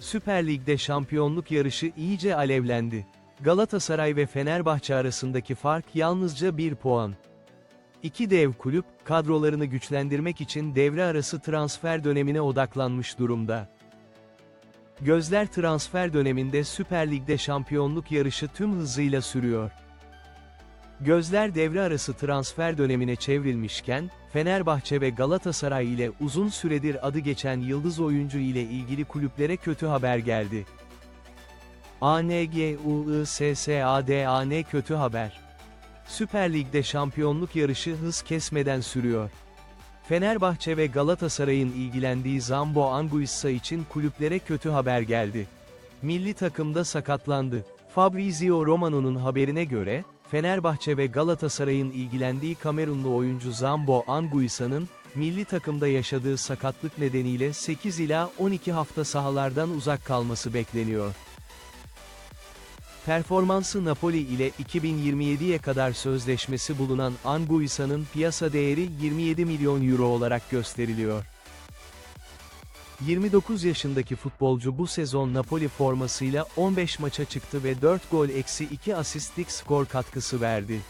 Süper Lig'de şampiyonluk yarışı iyice alevlendi. Galatasaray ve Fenerbahçe arasındaki fark yalnızca 1 puan. İki dev kulüp, kadrolarını güçlendirmek için devre arası transfer dönemine odaklanmış durumda. Gözler transfer döneminde Süper Lig'de şampiyonluk yarışı tüm hızıyla sürüyor. Gözler devre arası transfer dönemine çevrilmişken, Fenerbahçe ve Galatasaray ile uzun süredir adı geçen yıldız oyuncu ile ilgili kulüplere kötü haber geldi. ANGUISSADAN kötü haber. Süper Lig'de şampiyonluk yarışı hız kesmeden sürüyor. Fenerbahçe ve Galatasaray'ın ilgilendiği Zambo Anguissa için kulüplere kötü haber geldi. Milli takımda sakatlandı. Fabrizio Romano'nun haberine göre, Fenerbahçe ve Galatasaray'ın ilgilendiği Kamerunlu oyuncu Zambo Anguissa'nın, milli takımda yaşadığı sakatlık nedeniyle 8 ila 12 hafta sahalardan uzak kalması bekleniyor. Performansı Napoli ile 2027'ye kadar sözleşmesi bulunan Anguissa'nın piyasa değeri 27 milyon euro olarak gösteriliyor. 29 yaşındaki futbolcu bu sezon Napoli formasıyla 15 maça çıktı ve 4 gol eksi 2 asistlik skor katkısı verdi.